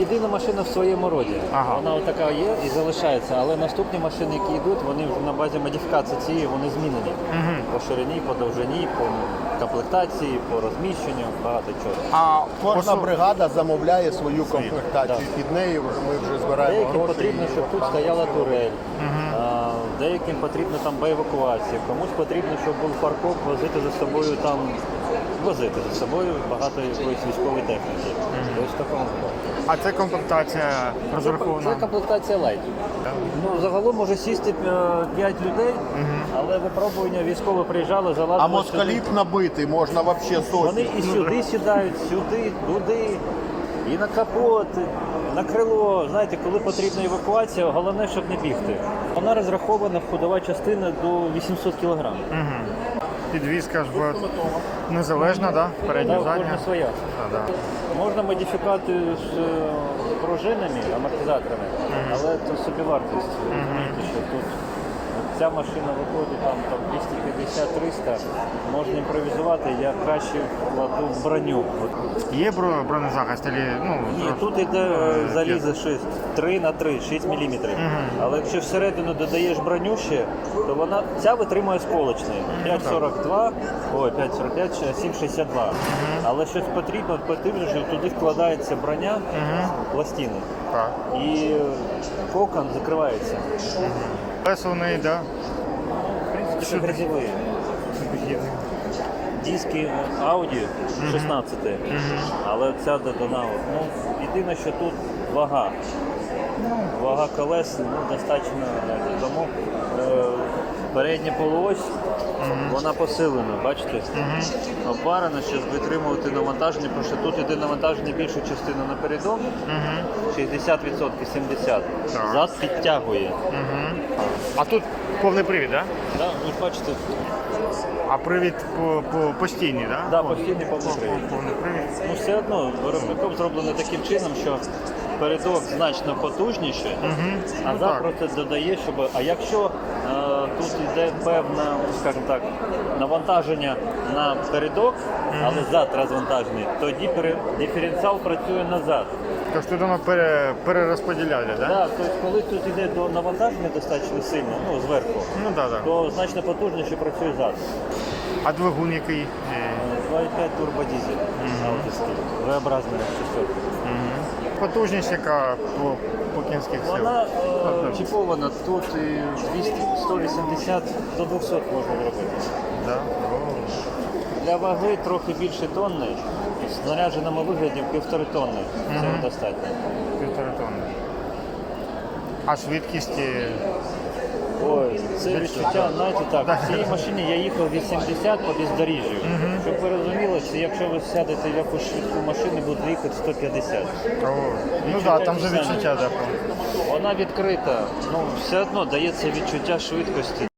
єдина машина в своєму роді. Ага. Вона така є і залишається, але наступні машини, які йдуть, вони вже на базі модифікації цієї вони змінені. По ширині, по довжині, по комплектації, по розміщенню, багато чого. А Кожна по- бригада замовляє свою комплектацію. Під нею вже ми вже збираємо Деякі гроші. потрібно, щоб тут стояла турель, а, деяким потрібно там боєвакуація, комусь потрібно, щоб був фаркоп, возити за собою там, возити за собою багато якоїсь військової техніки. Тобто в такому а це комплектація Це розрахована. комплектація лайт. Ну, загалом може сісти 5 людей, але випробування військово приїжджали, залазили. А сюди. москалів набити можна взагалі Вони і сюди сідають, сюди, туди, і на капот, на крило. Знаєте, коли потрібна евакуація, головне, щоб не бігти. Вона розрахована ходова частина до 800 кг. Підвізка ж в- незалежна, да? передня, Да, задня. своя. Да, да. Можна модифікати з е, пружинами, амортизаторами, але це собівартість. Розумієте, що тут ця машина виходить там, там 250-300, можна імпровізувати, я краще вкладу в броню. Є бро- бронезахист, або, ну, Ні, тут іде е, залізо 6, 3 на 3, 6 мм. Але якщо всередину додаєш броню ще, то вона ця витримує сколочний. 5,42, ой, 5,45, ще 7,62. Але щось потрібно, потрібно, що туди вкладається броня, пластини. Так. І е, кокон закривається. Колеса у неї, да. В принципі, це грязьові. Диски Audi 16, але ця додана. Ну, єдине, що тут вага. Вага колес ну, достатньо, тому е, передня полуось, вона посилена, бачите? Опарена, щоб витримувати навантаження, тому що тут йде навантаження більшу частину напередок, 60%, 70%. Так. Зад підтягує. А тут повний привід, да? Да, ви бачите, А привід по, по постійний, да? да, постійний повний привід. Повний привід. Ну, все одно виробником зроблено таким чином, що передок значно потужніше, а Ну, зад так. додає, щоб. А якщо е, тут йде певне, скажімо так, навантаження на передок, але зад розвантажений, тоді пере- диференціал працює назад. Тобто тут воно пере, перерозподіляє, да? Да, тобто, коли тут йде до навантаження достатньо сильно, ну зверху, Ну так, да, так. Да. то значно потужніше працює зад. А двигун який? Е, 2,5 турбодизель аутівський, V-образний шестерка. Потужність, яка по, по кінських сил. Вона е, чіпована тут і 200, 180 до 200 можна зробити. Да? Для ваги трохи більше тонни, в знарядженому вигляді півтори тонни. Цього достатньо. Півтори тонни. А швидкість е, Ой, це відчуття, знаєте так, в цій машині я їхав 80 по бездоріжжю. Щоб ви розуміли, що якщо ви сядете в якусь швидку машину, буде їхати 150. о, ну так, да, там же відчуття, да. Вона відкрита, ну все одно дається відчуття швидкості.